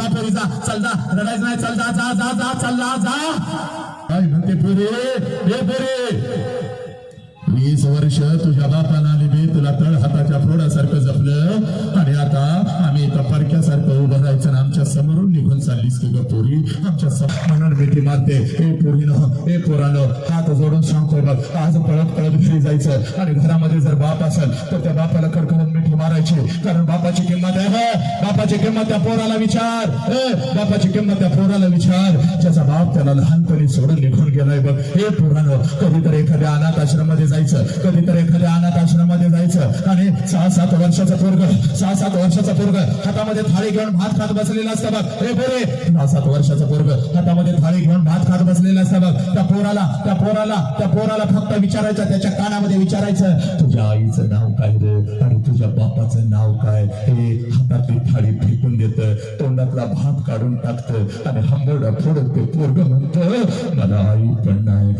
जा पोरी जा चल जा रडायचं नाही चल जा जा जा जा चल जा जा. काय म्हणते पोरे? हे पोरे वीस वर्ष तुझ्या बापानं आली मी तुला तळ हाताच्या फोडासारखं जपलं. आणि आता आम्ही एका परक्यासारखं उभं राहायचं आमच्या समोरून निघून चाललीस की ग पोरी? आमच्या सम- मिठी मारते. हे पोरीनं हे पोरानं हात जोडून सांगतो बघ. आज पळत पळत घरी जायचं. आणि घरामध्ये जर बाप असेल तर त्या बापाला कडकडून मिठी मारायची. कारण बापाची किंमत आहे बापाची किंमत त्या पोराला विचार. ए, बापाची किंमत त्या पोराला विचार. ज्याचा बाप त्याला लहानपणी सोडून निघून गेलाय बघ. हे पोरानं कधीतरी एखाद्या अनाथ आश्रममध्ये जायचं जायचं. कधीतरी एखाद्या अनाथ आश्रमामध्ये जायचं. आणि सहा सात वर्षाचा पोरग सहा सात वर्षाचा पोरग हातामध्ये थाळी घेऊन भात खात बसलेला असतं बघ. हे पोरे सहा सात वर्षाचा पोरग हातामध्ये थाळी घेऊन भात खात बसलेला असतं बघ. त्या पोराला त्या पोराला त्या पोराला फक्त विचारायचं त्याच्या कानामध्ये विचारायचं तुझ्या आईचं नाव काय रे? आणि तुझ्या बापाचं नाव काय? हे हातातली थाळी फेकून देत तोंडातला भात काढून टाकत आणि हंबरडा फोडत ते पोरग म्हणत मला आई पण नाही.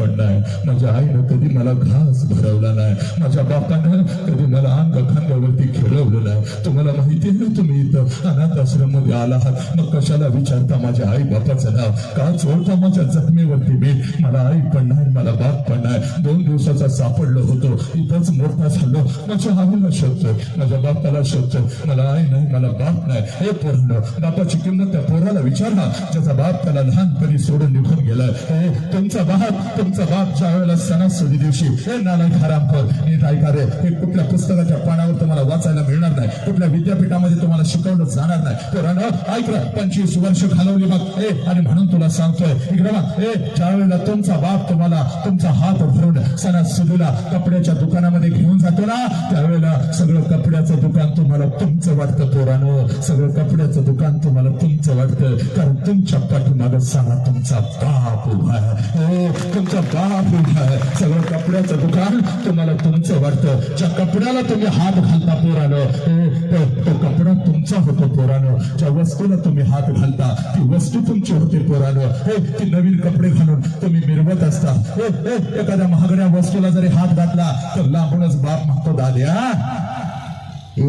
पडलाय माझ्या आईनं कधी मला घास भरवला नाही. माझ्या बापानं कधी मला अंग खांद्यावरती खेळवलं नाही. तुम्हाला माहिती आहे तुम्ही इथं अनाथ आश्रममध्ये आला आहात. मग कशाला विचारता माझ्या आई बापाचं नाव? का चोळता माझ्या जखमेवरती मी मला आई पण नाही मला बाप पण नाही. दोन दिवसाचा सापडलो होतो. इथंच मोठा झालो. माझ्या आईला शोधतोय. माझ्या बापाला शोधतोय. मला आई नाही मला बाप नाही. हे पोरलं बापाची किंमत त्या पोराला विचार ना. ज्याचा बाप त्याला लहानपणी सोडून निघून गेलाय. हे तुमचा बाप तुमचा बाप ज्या वेळेला सणासुदी दिवशी हे नालायक कर नीट ऐका रे. हे कुठल्या पुस्तकाच्या पानावर तुम्हाला वाचायला मिळणार नाही. कुठल्या विद्यापीठामध्ये तुम्हाला शिकवलं जाणार नाही. पोरानं ऐक पंचवीस वर्ष घालवली बघ ए आणि म्हणून तुला सांगतोय इकडे ए ज्या वेळेला तुमचा बाप तुम्हाला तुमचा हात धरून सणासुदीला कपड्याच्या दुकानामध्ये घेऊन जातो ना त्यावेळेला सगळं कपड्याचं दुकान तुम्हाला तुमचं वाटतं पोरानं. सगळं कपड्याचं दुकान तुम्हाला तुमचं वाटतं. कारण तुमच्या पाठीमागं सांगा तुमचा बाप उभा आहे. हो तुमचा बाप सगळं कपड्याचं दुकान तुम्हाला तुमचं वाटतं. ज्या कपड्याला तुम्ही हात घालता पोरानं हो, तो तो कपडा तुमचा होतो पोरानं. ज्या वस्तूला तुम्ही हात घालता ती वस्तू तुमची होते पोरानं. हे ती नवीन कपडे घालून तुम्ही मिरवत असता. हो, हो, एखाद्या महागड्या वस्तूला जरी हात घातला तर लांबूनच बाप म्हणतो दाद्या. ए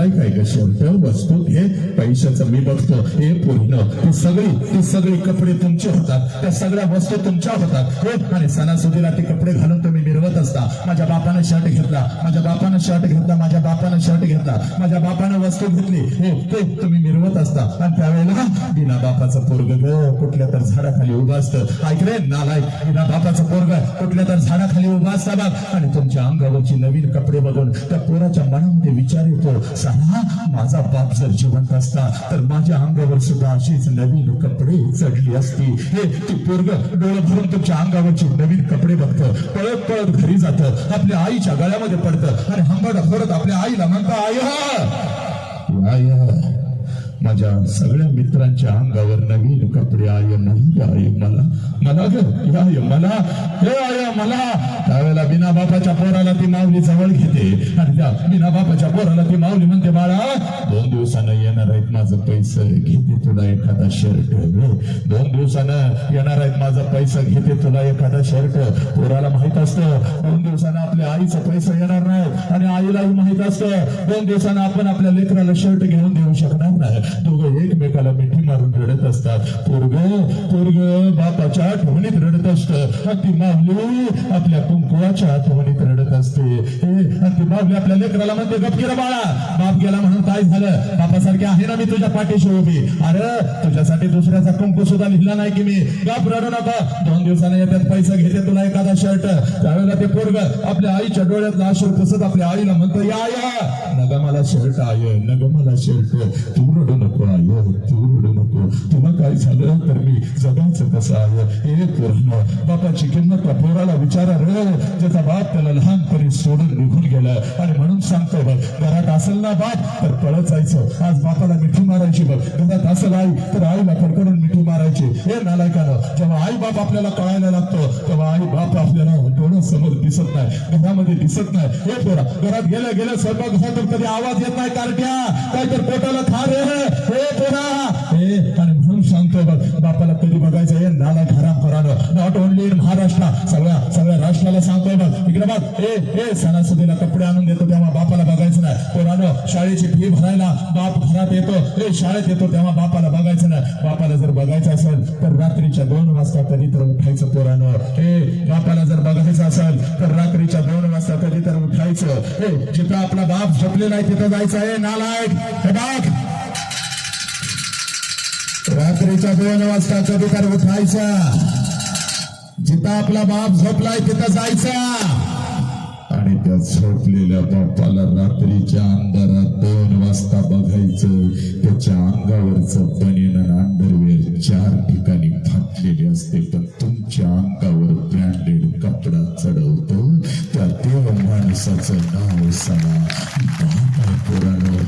आवडलाय काय ग शर्ट वस्तू हे पैशाचं मी बघतो हे पूर्ण ती सगळी ती सगळी कपडे तुमचे होतात त्या सगळ्या वस्तू तुमच्या होतात आणि सणासुदीला ते कपडे घालून तुम्ही मिरवत असता माझ्या बापानं शर्ट घेतला माझ्या बापानं शर्ट घेतला माझ्या बापानं शर्ट घेतला माझ्या बापानं वस्तू घेतली हे ते तुम्ही मिरवत असता आणि त्यावेळेला बिना बापाचं पोरग ग कुठल्या तर झाडाखाली उभं असतं ऐकले नालाय बिना बापाचं पोरग कुठल्या तर झाडाखाली उभा असता बघ आणि तुमच्या अंगावरची नवीन कपडे बघून त्या पोराच्या मनामध्ये विचार येतो साला माझा बाप जर जिवंत असता तर माझ्या अंगावर सुद्धा अशीच नवीन कपडे चढली असती. हे ती पोरग डोळं भरून तुमच्या अंगावरचे नवीन कपडे बघतं. पळत पळत घरी जातं. आपल्या आईच्या गळ्यामध्ये पडतं. आणि हंबड फोडत आपल्या आईला म्हणतं आय आय माझ्या सगळ्या मित्रांच्या अंगावर नवीन कपडे आय नाही आय मला मला ग आय मला हे आय मला बिना बापाच्या पोराला ती माऊली जवळ घेते. आणि त्या बिना बापाच्या पोराला ती माऊली म्हणते बाळा दोन दिवसानं येणार आहेत माझं पैसे घेते तुला एखादा शर्ट दोन दिवसानं येणार आहेत माझं पैसा घेते तुला एखादा शर्ट पोराला माहीत असतं दोन दिवसानं आपल्या आईचा पैसे येणार नाही. आणि आईलाही माहीत असतं दोन दिवसानं आपण आपल्या लेकराला शर्ट घेऊन देऊ शकणार नाही. दोघं एकमेकाला मिठी मारून रडत असतात. पोरग पोरग बापाच्या आठवणीत रडत असत. ती माऊली आपल्या कुंकुवाच्या आठवणीत रडत असते. हे, आणि आपल्या लेकराला म्हणते गपकीरा बाळा. बाप गेला म्हणून काय झालं? बापासारखे आहे ना मी तुझ्या पाठीशी उभी. अरे तुझ्यासाठी दुसऱ्याचा कुंकू सुद्धा लिहिला नाही की मी. गप रडू नका. दोन दिवसाने येतात पैसा घेते तुला एखादा शर्ट त्यावेळेला ते पोरग आपल्या आईच्या डोळ्यात अश्रू पुसत आपल्या आईला म्हणतो या या. नग मला शर्ट आय नग मला शर्ट तू रडू नको आय तू रडू नको. तुला काय झालं? तर मी जगायचं कसं आहे? हे पूर्ण बापाची किंमत पोराला विचारा रे. त्याचा बाप त्याला लहानपणी सोडून निघून गेला. आणि म्हणून सांगतो बघ घरात असेल ना बाप तर पळत जायचं. आज बापाला मिठी मारायची बघ. घरात असेल आई तर आईला फडकडून मिठी मारायची. हे नालायकानं जेव्हा आई बाप आपल्याला कळायला लागतो तेव्हा आई बाप आपल्याला डोळं समोर दिसत नाही घरामध्ये दिसत नाही. हे पोरा घरात गेल्या गेल्या स्वयंपाक तर कधी आवाज येत नाही कारट्या काय तर पोटाला थार हे पोरा! हे आणि म्हणून सांगतो बघ बापाला कधी बघायचं? हे नाला खराब नॉट ओनली इन महाराष्ट्र सगळ्या सगळ्या राष्ट्राला सांगतोय बघ. इकडे बघ. ए ए सणासुदीला कपडे आणून देतो तेव्हा बापाला बघायचं नाही. पोरानं शाळेची फी भरायला बाप घरात येतो. ए शाळेत येतो तेव्हा बापाला बघायचं नाही. बापाला जर बघायचं असेल तर रात्रीच्या दोन वाजता कधी तर उठायचं पोरानं ए बापाला जर बघायचं असेल तर रात्रीच्या दोन वाजता कधी तर उठायचं. ए जिथं आपला बाप झोपलेला आहे तिथं जायचं. आहे नालायक हे बाप रात्रीच्या दोन वाजता कधी तर उठायचा. जिथं आपला बाप झोपलाय तिथं जायचा. आणि त्या झोपलेल्या बापाला रात्रीच्या अंधारात दोन वाजता बघायचं त्याच्या अंगावरचं बनियन अंडरवेअर चार ठिकाणी फाटलेले असते. पण तुमच्या अंगावर ब्रँडेड कपडा चढवतो. त्या देव माणसाचं नाव सणा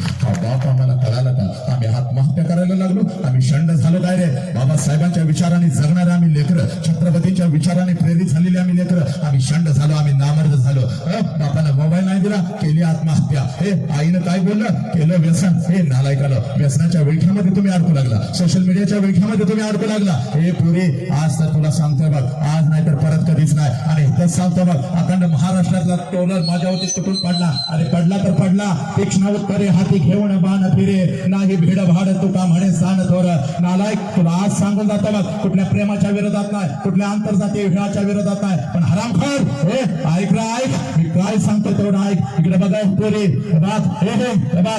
बाप हा बाप आम्हाला कळाला का? आम्ही आत्महत्या करायला लागलो. आम्ही शंड झालो काय रे बाबासाहेबांच्या विचाराने जगणारे आम्ही लेकर. छत्रपतींच्या विचाराने प्रेरित झालेले आम्ही लेकर. आम्ही शंड झालो आम्ही नामर्द झालो. बापानं मोबाईल नाही दिला केली आत्महत्या. हे आईनं काय बोललं? केलं व्यसन. हे नालायकालं व्यसनाच्या विळख्यामध्ये तुम्ही अडकू लागला. सोशल मीडियाच्या विळख्यामध्ये तुम्ही अडकू लागला. हे पुरी आज तर तुला सांगतोय बघ. आज नाही तर परत कधीच नाही. आणि इथंच सांगतो बघ. अखंड महाराष्ट्रातला टोलर माझ्यावरती तुटून पडला. अरे पडला तर पडला. तीक्ष्ण उत्तरे हात घेऊन बाण फिरे. नाही भीड भाड तुका म्हणे सान थोर नालायक तुला आज सांगून जातो बघ कुठल्या प्रेमाच्या विरोधात नाही कुठल्या आंतरजातीय विवाहाच्या विरोधात नाही. पण हराम खर हे ऐक रे ऐक. मी काय सांगतो तेवढं ऐक. इकडे बघा पोरी. हे हे हे हे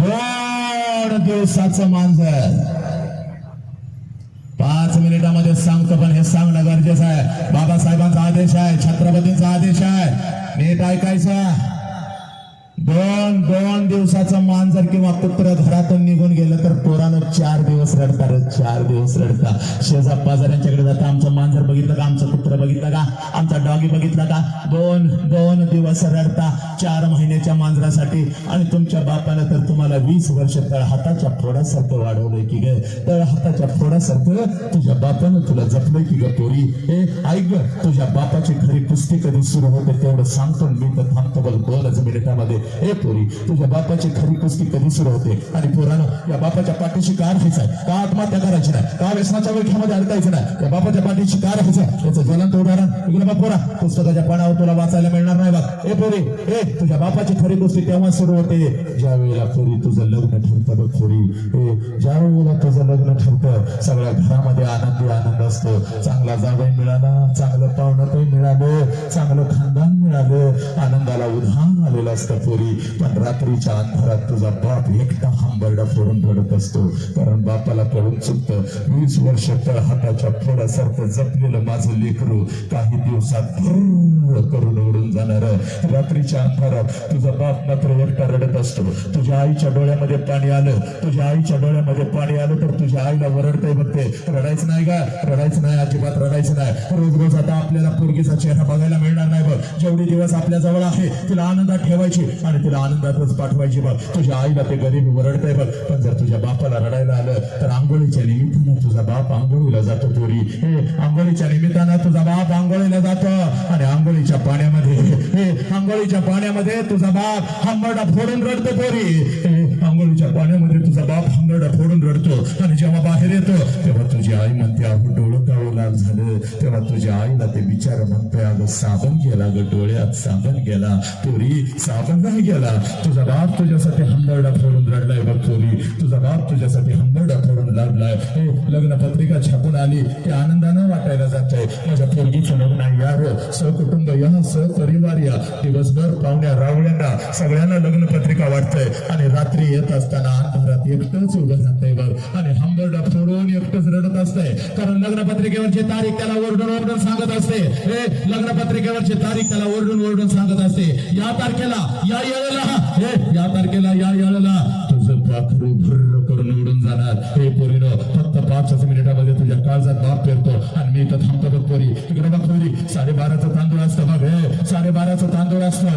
दोन दिवसाचं मांजर. पाच मिनिटामध्ये सांगतो पण हे सांगणं गरजेचं आहे. बाबासाहेबांचा आदेश आहे छत्रपतींचा आदेश आहे. नीट ऐकायचं? दोन दोन दिवसाचं मांजर किंवा कुत्र घरातून निघून गेलं तर चार दिवस रडता रे चार दिवस रडता. शेजा पाजाऱ्यांच्याकडे जाता. आमचं मांजर बघितलं का? आमचं कुत्र बघितलं का? आमचा डॉगी बघितला का? दोन दोन दिवस रडता. चार महिन्याच्या मांजरासाठी. आणि तुमच्या बापानं तर तुम्हाला वीस वर्ष तळ हाताच्या फोडासारखं वाढवलंय की ग? तळ हाताच्या फोडासारखं तुझ्या बापानं तुला जपलंय की ग पोरी? हे ऐक ग तुझ्या बापाची खरी कुस्ती कधी सुरू होते तेवढं सांगतो मी तर थांबतो बघ दोनच मिनिटामध्ये. हे पोरी तुझ्या बापाची खरी कुस्ती कधी सुरू होते? आणि पोरानं या बापाच्या पाठीशी का राहायचं का आत्महत्या करायची नाही? का व्यसनाच्या विठ्यामध्ये अडकायचं नाही? या बापाच्या पाठीची कार राहायचं याचं ज्वलंत उदाहरण इकडे बघ पोरा. पुस्तकाच्या पानावर तुला वाचायला मिळणार नाही बघ. ए पोरी ए तुझ्या बापाची खरी गोष्टी तेव्हा सुरू होते. ज्या वेळेला पोरी तुझं लग्न ठरतं बघ पोरी. ए ज्या वेळेला तुझं लग्न ठरतं सगळ्या घरामध्ये आनंदी आनंद असतो. चांगला जावई मिळाला चांगलं पाहुणं मिळालं चांगलं खानदान मिळालं आनंदाला उधाण आलेलं असतं पोरी. पण रात्रीच्या अंधारात तुझा बाप एकटा हांबरडा फोडून रडत असतो. कारण बापाला कळून चुकत. वीस वर्ष तळ हाताच्या फोडासारखं जपलेलं माझं लेकरू काही दिवसात करून ओढून जाणार. रात्रीच्या अंधारात तुझा बाप मात्र एकटा रडत असतो. तुझ्या आईच्या डोळ्यामध्ये पाणी आलं. तुझ्या आईच्या डोळ्यामध्ये पाणी आलं तर तुझ्या आईला वरडतंय बघते रडायचं नाही का? रडायचं नाही. अजिबात रडायचं नाही. रोज रोज आता आपल्याला पोरगीचा चेहरा बघायला मिळणार नाही बघ. जेवढी दिवस आपल्या जवळ आहे. तिला आनंदात ठेवायची आणि तिला आनंदातच पाठवायची बघ. तुझ्या आईला ते गरीब वरडतंय बघ. पण जर तुझ्या बापाला रडायला आलं तर आंघोळीच्या निमित्तानं तुझा बाप आंघोळीला जातो तोरी हे आंघोळीच्या निमित्तानं तुझा बाप आंघोळीला जातो. आणि आंघोळीच्या पाण्यामध्ये हे आंघोळीच्या पाण्यामध्ये तुझा बाप हंबरडा फोडून रडतो पोरी हे आंघोळीच्या पाण्यामध्ये तुझा बाप हंबरडा फोडून रडतो. आणि जेव्हा बाहेर येतो तेव्हा तुझी आई म्हणते अहो डोळं काळू लाल झालं. तेव्हा तुझ्या आईला ते विचार म्हणतोय अगं साबण गेला ग डोळ्यात साबण गेला पोरी साबण नाही गेला. तुझा बाप तुझ्यासाठी हंबरडा फोडून रडलाय बघ पोरी. तुझा बाप तुझ्यासाठी हंबरडा फोडून रडलाय हे हो, लग्न पत्रिका छापून आली. ते आनंदानं वाटायला जात माझ्या पोरगीचं लग्न आहे सहकुटुंब या सहपरिवार या. दिवसभर पाहुण्या रावळ्यांना सगळ्यांना लग्न पत्रिका वाटतंय. आणि रात्री येत असताना अंधारात एकटंच उभं जातंय बघ. आणि हंबरडा फोडून एकटंच रडत असतंय. कारण लग्न पत्रिकेवरची तारीख त्याला ओरडून ओरडून सांगत असते हे लग्न पत्रिकेवरची तारीख त्याला ओरडून ओरडून सांगत असते या तारखेला या येळेला. हे या तारखेला या येळेला. तुझं पाखरू भुर्र करून उडून जाणार. हे पोरीनो फक्त मिनिटामध्ये तुझ्या काळजात बाप पेरतो आणि मी इथं थांबतो बघ पोरी इकडे बघ पोरी साडेबाराचं तांदूळ असतं बघ. हे साडेबाराचं तांदूळ असतं.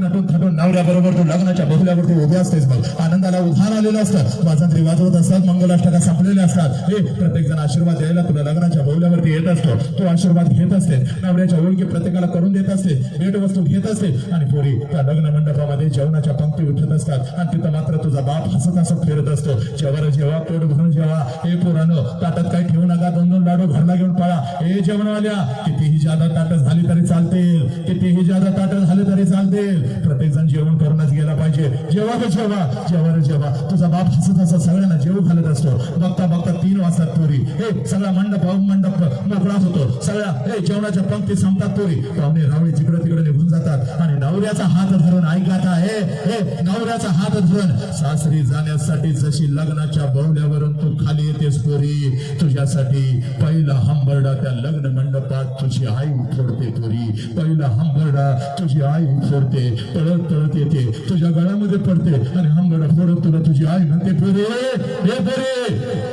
नटून थटून नवऱ्याबरोबर तू लग्नाच्या बहुल्यावरती उभे असतेस बघ. आनंदाला उधार आलेलं असतं. वाजंत्री वाजवत असतात मंगलाष्टका संपलेले असतात. हे प्रत्येक जण आशीर्वाद द्यायला तुला लग्नाच्या बहुल्यावरती येत असतो. तो आशीर्वाद घेत असते. नवऱ्याच्या ओळखी प्रत्येकाला करून देत असते. भेटवस्तू घेत असते. आणि पोरी त्या लग्न मंडपामध्ये जेवणाच्या पंक्ती उठत असतात. आणि तिथं मात्र तुझा बाप हसत हसत फिरत असतो. जेव्हा जेव्हा पोट भरून जेव्हा हे पुराण ताटात काही ठेवू नका दोन दोन लाडू घरला घेऊन पळा. हे जेवणवाल्या कितीही जादा ताटं झाली तरी चालतील. कितीही जादा ताटं झाले तरी चालतील. प्रत्येक जण जेवण करूनच गेला पाहिजे. जेव्हा ग जेव्हा जेव्हा रे जेव्हा तुझा बाप हसत हसत सगळ्यांना जेवू घालत असतो. बघता बघता तीन वाजतात तोरी. हे सगळा मंडप मंडप मोकळा होतो. सगळ्या हे जेवणाच्या पंक्ती संपतात तुरी. पाहुणे रावळे जिकडे तिकडे नवऱ्याचा हात धरून ऐकत आहे. हे नवऱ्याचा हात धरून. सासरी जाण्यासाठी जशी लग्नाच्या बवल्यावरून तू खाली येतेस पोरी तुझ्यासाठी पहिला हंबरडा त्या लग्न मंडपात तुझी आई फोडते पोरी. पहिला हंबरडा तुझी आई उठवते पळत पळत येते तुझ्या गळ्यामध्ये पडते. आणि हंबरडा फोडत तुला तुझी आई म्हणते पोरे हे पोरे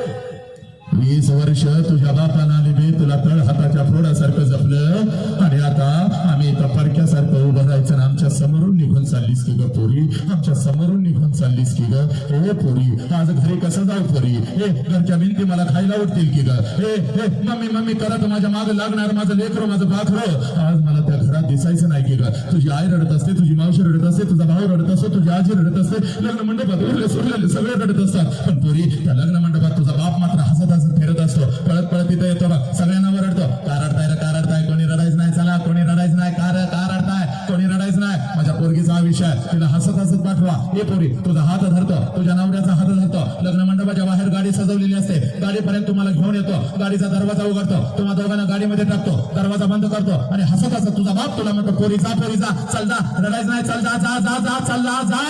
वीस वर्ष तुझ्या बापानं आणि मी तुला तळ हाताच्या फोडासारखं जपलं. आणि आता आम्ही इथं परक्यासारखं उभं राहायचं समोरून निघून चाललीस की ग पोरी? आमच्या समोरून निघून चाललीस की ग? हे पोरी आज घरी कसं जाऊ पोरी? हे घरच्या भिंती मला खायला उठतील की ग? हे हे मम्मी मम्मी करत माझ्या माग लागणार माझं लेकरं माझं पाखरं आज मला त्या घरात दिसायचं नाही की ग. तुझी आई रडत असते तुझी मावशी रडत असते तुझा भाऊ रडत असतो तुझी आजी रडत असते. लग्न मंडपात उरले सुरलेले सगळे रडत असतात. पण पोरी त्या लग्न मंडपात तुझा बाप मात्र हसत हसत फिरत असतो. पळत पळत इथं येतो सगळ्यांना रडतो का रडताय रे, का रडताय कोणी रडायचं नाही चला कोणी रडायचं नाही का रे, का रडताय कोणी रडायचं नाही माझ्या पोरगीचा हा विषय. तिला हसत हसत पाठवा. हे पोरी तुझा हात धरतो. तुझ्या नवऱ्याचा हात धरतो. लग्न मंडपाच्या बाहेर गाडी सजवलेली असते. गाडीपर्यंत तुम्हाला घेऊन येतो. गाडीचा दरवाजा उघडतो. तुम्हा दोघांना गाडीमध्ये टाकतो. दरवाजा बंद करतो. आणि हसत हसत तुझा बाप तुला म्हणतो पोरी जा पोरी जा. चल जा. रडायचं नाही. चल जा जा जा जा चल जा जा.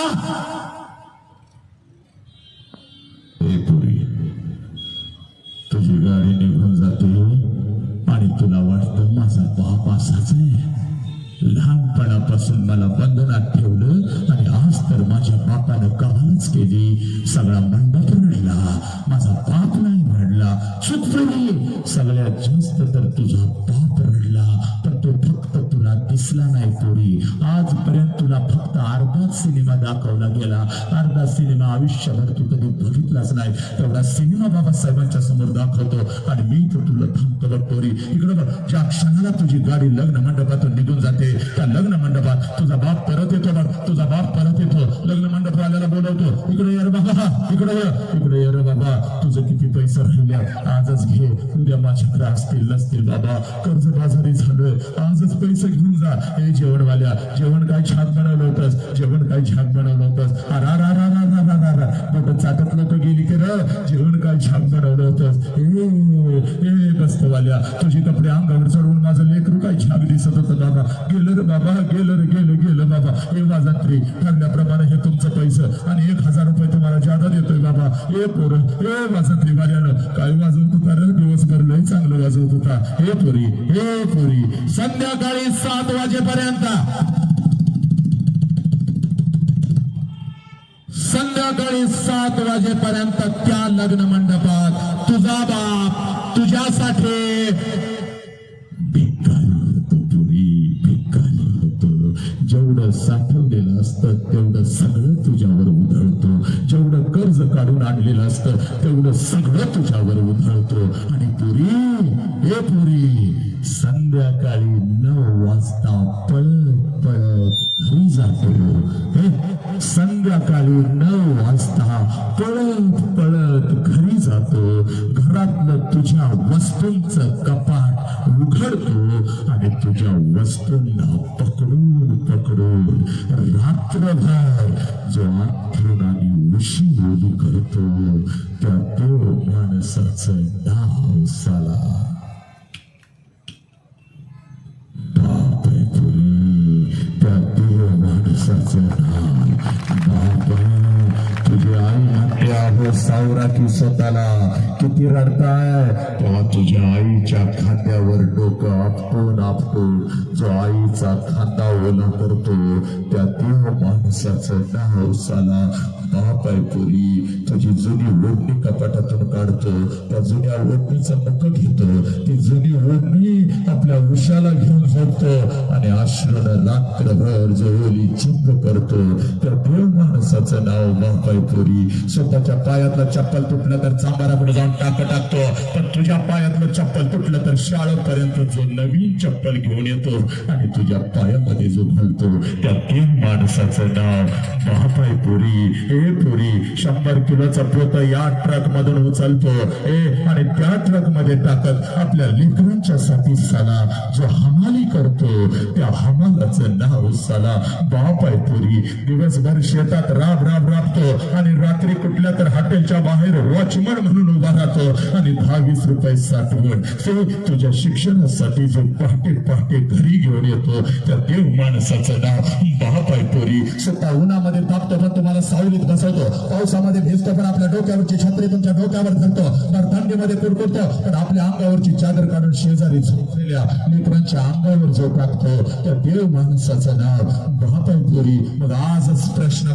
तुझी गाडी निघून जाते आणि तुला वाटतं माझा बाप असाच आहे. लहानपणापासून मला बंधनात ठेवलं आणि आज तर माझ्या बापानं कमालच केली. सगळा मंडप रडला. माझा बाप नाही रडला चूक सगळ्यात जास्त तर तुझा बाप पोरी आजपर्यंत तुला फक्त अर्धाच सिनेमा दाखवला गेला. अर्धा सिनेमा आयुष्यभर तू कधी बघितलाच नाही. तेवढा सिनेमा बाबासाहेबांच्या समोर दाखवतो. आणि मी तर तुला थांबतो बघ पोरी. इकडे बघ ज्या क्षणाला तुझी गाडी लग्न मंडपातून निघून जाते त्या लग्न मंडपात तुझा बाप परत येतो बघ. तुझा बाप परत येतो. लग्न मंडप आल्याला बोलवतो. इकडे यार बाबा. इकडे इकडे यार बाबा. तुझं किती पैसे राहिले? आजच घे. उद्या माझ्याकडे असतील नसतील बाबा. कर्ज बाजारी झालोय. आजच पैसे घेऊन जा. हे जेवणवाल्या जेवण काय छान बनवलं होतंस? जेवण काय छान बनवलं होतंस? अरा चाकत लोक गेली की र? जेवण काय छान बनवलं होतंस? कस्तवाल्या तुझी कपडे अंगावर चढवून माझं लेकरू काय छान दिसत होतं बाबा. गेलं रे बाबा गेलं रे गेलं गेलं बाबा. हे वाजंत्री ठरल्याप्रमाणे हे तुमचं पैसं आणि एक हजार रुपये तुम्हाला जादा देतोय बाबा. हे पोर ए वाजंत्री वाल्यानं काय वाजवत होता रे? दिवसभर लय चांगलं वाजवत होता. हे पोरी हे पोरी. संध्याकाळी सात वाजेपर्यंत. संध्याकाळी सात वाजेपर्यंत त्या लग्न मंडपात तुझा बाप जेवढं साठवलेलं असतं तेवढं सगळं तुझ्यावर उधळतो. जेवढं कर्ज काढून आणलेलं असतं तेवढं सगळं तुझ्यावर उधळतो. आणि पुरी हे पुरी संध्याकाळी नऊ वाजता पळत पळत घरी जातो. संध्याकाळी नऊ वाजता पळत पळत घरी जातो. घरातलं तुझ्या वस्तूंच कपाट उघडतो आणि तुझ्या वस्तूंना পকড়ুন পকড়ুন রাত্রভর जो आत्मदानी उसी योगी करतो त्या तो माणसाचं नाव साला बापरे त्या तो माणसाचं नाव बापरे म्हणते सावरा की स्वतःला किती रडताय? तेव्हा तुझ्या आईच्या खांद्यावर डोकं आपटून आपतो जो आईचा खांदा ओला करतो त्या देव माणसाचं नाव साला बाप आहे तुझी जुनी ओढणी कपाटातून काढतो. त्या जुन्या ओढणीचं मुख घेतो. ती जुनी ओढणी आपल्या उशाला घेऊन झोपतो आणि आश्रण रात्रभर जवळी ओली चिंब करतो. त्या देव माणसाचं नाव बाप आहे स्वतःच्या पायातला चप्पल तुटलं तर चांबाराकडे जाऊन टाक टाकतो. पण तुझ्या पायातलं चप्पल तुटलं तर शाळेपर्यंत जो नवीन चप्पल घेऊन येतो आणि तुझ्या पायामध्ये जो घालतो त्या देव माणसाचं नाव बाप आहे पुरी शंभर किलोचा पोत या ट्रक मधून उचलतो. ए आणि त्या ट्रकमध्ये टाकत आपल्या लेकरांच्या साठी साला जो हमाली करतो त्या हमालाचं नाव साला. बाप आहे पुरी दिवसभर शेतात राब राब राबतो. आणि रात्री कुठल्या तर हॉटेलच्या बाहेर वॉचमन म्हणून उभा राहतो. आणि दहा वीस रुपये साठवून ते तुझ्या शिक्षणासाठी जो पहाटे पहाटे घरी घेऊन येतो त्या देव माणसाचं नाव बाप आहे पोरी स्वतः उन्हामध्ये तापतो पण तुम्हाला सावलीत बसवतो पावसामध्ये भिजतो पण आपल्या डोक्यावरची छत्री तुमच्या डोक्यावर धरतो. तर थंडीमध्ये कुरकुरतो पण आपल्या अंगावरची चादर काढून शेजारी झोपलेल्या मित्रांच्या अंगावर जो टाकतो त्या देव माणसाचं नाव बाप मग आजच प्रश्न